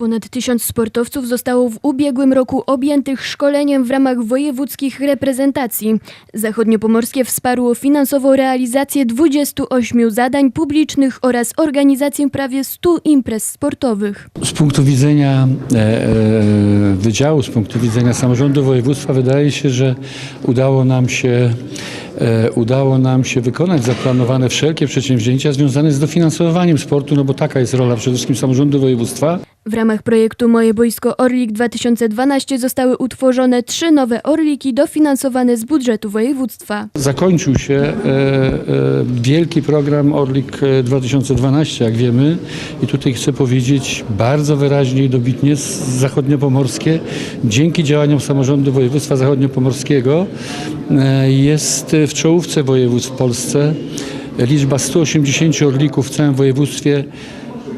Ponad tysiąc sportowców zostało w ubiegłym roku objętych szkoleniem w ramach wojewódzkich reprezentacji. Zachodniopomorskie wsparło finansowo realizację 28 zadań publicznych oraz organizację prawie 100 imprez sportowych. Z punktu widzenia e, e, wydziału, z punktu widzenia samorządu województwa wydaje się, że udało nam się, e, udało nam się wykonać zaplanowane wszelkie przedsięwzięcia związane z dofinansowaniem sportu, no bo taka jest rola przede wszystkim samorządu województwa. W ramach projektu Moje Boisko Orlik 2012 zostały utworzone trzy nowe Orliki dofinansowane z budżetu województwa. Zakończył się e, e, wielki program Orlik e, 2012, jak wiemy. I tutaj chcę powiedzieć bardzo wyraźnie i dobitnie zachodniopomorskie, dzięki działaniom samorządu województwa zachodniopomorskiego e, jest w czołówce województw w Polsce. Liczba 180 orlików w całym województwie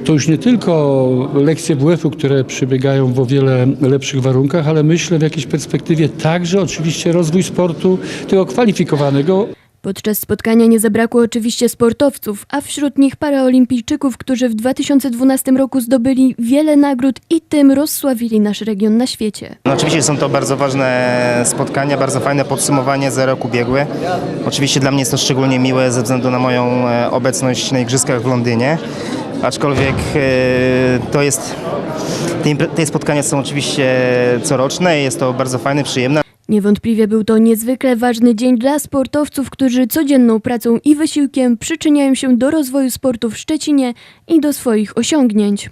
to już nie tylko lekcje WF-u, które przebiegają w o wiele lepszych warunkach, ale myślę w jakiejś perspektywie także oczywiście rozwój sportu tego kwalifikowanego, Podczas spotkania nie zabrakło oczywiście sportowców, a wśród nich paraolimpijczyków, którzy w 2012 roku zdobyli wiele nagród i tym rozsławili nasz region na świecie. No, oczywiście są to bardzo ważne spotkania, bardzo fajne podsumowanie za rok ubiegły. Oczywiście dla mnie jest to szczególnie miłe ze względu na moją e, obecność na Igrzyskach w Londynie. Aczkolwiek e, to jest, te, spotkania są oczywiście coroczne jest to bardzo fajne, przyjemne. Niewątpliwie był to niezwykle ważny dzień dla sportowców, którzy codzienną pracą i wysiłkiem przyczyniają się do rozwoju sportu w Szczecinie i do swoich osiągnięć.